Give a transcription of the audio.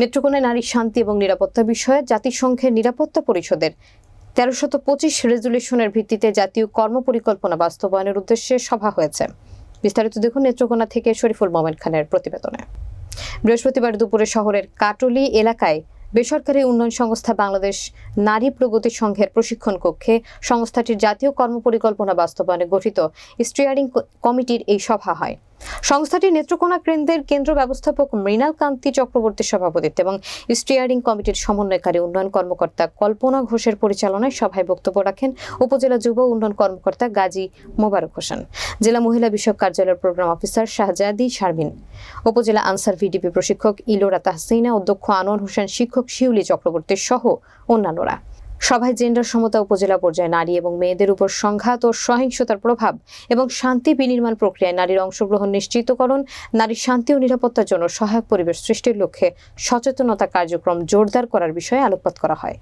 নেত্রকোনায় নারী শান্তি এবং নিরাপত্তা বিষয়ে জাতিসংঘের নিরাপত্তা পরিষদের তেরোশত পঁচিশ রেজুলেশনের ভিত্তিতে জাতীয় কর্মপরিকল্পনা বাস্তবায়নের উদ্দেশ্যে সভা হয়েছে। বিস্তারিত দেখুন নেত্রকোনা থেকে শরীফুল মোমেন খানের প্রতিবেদনে। বৃহস্পতিবার দুপুরে শহরের কাটলি এলাকায় বেসরকারি উন্নয়ন সংস্থা বাংলাদেশ নারী প্রগতি সংঘের প্রশিক্ষণ কক্ষে সংস্থাটির জাতীয় কর্মপরিকল্পনা বাস্তবায়নে গঠিত স্টিয়ারিং কমিটির এই সভা হয়। সংস্থাটির নেত্রকোনা কেন্দ্রের কেন্দ্র ব্যবস্থাপক মৃণাল কান্তি চক্রবর্তীর সভাপতিত্বে এবং স্টিয়ারিং কমিটির সমন্বয়কারী উন্নয়ন কর্মকর্তা কল্পনা ঘোষের পরিচালনায় সভায় বক্তব্য রাখেন উপজেলা যুব উন্নয়ন কর্মকর্তা গাজী মোবারক হোসেন, জেলা মহিলা বিষয়ক কার্যালয়ের প্রোগ্রাম অফিসার শাহজাদি শারমিন, উপজেলা আনসার ভিডিপি প্রশিক্ষক ইলোরা তাহসিনা, অধ্যক্ষ আনোয়ার হোসেন, শিক্ষক শিউলি চক্রবর্তী সহ অন্যান্যরা। সভায় জেন্ডার সমতা উপজেলা পর্যায়ে নারী এবং মেয়েদের উপর সংঘাত ও সহিংসতার প্রভাব এবং শান্তি বিনির্মাণ প্রক্রিয়ায় নারীর অংশগ্রহণ নিশ্চিতকরণ, নারীর শান্তি ও নিরাপত্তার জন্য সহায়ক পরিবেশ সৃষ্টির লক্ষ্যে সচেতনতা কার্যক্রম জোরদার করার বিষয়ে আলোকপাত করা হয়।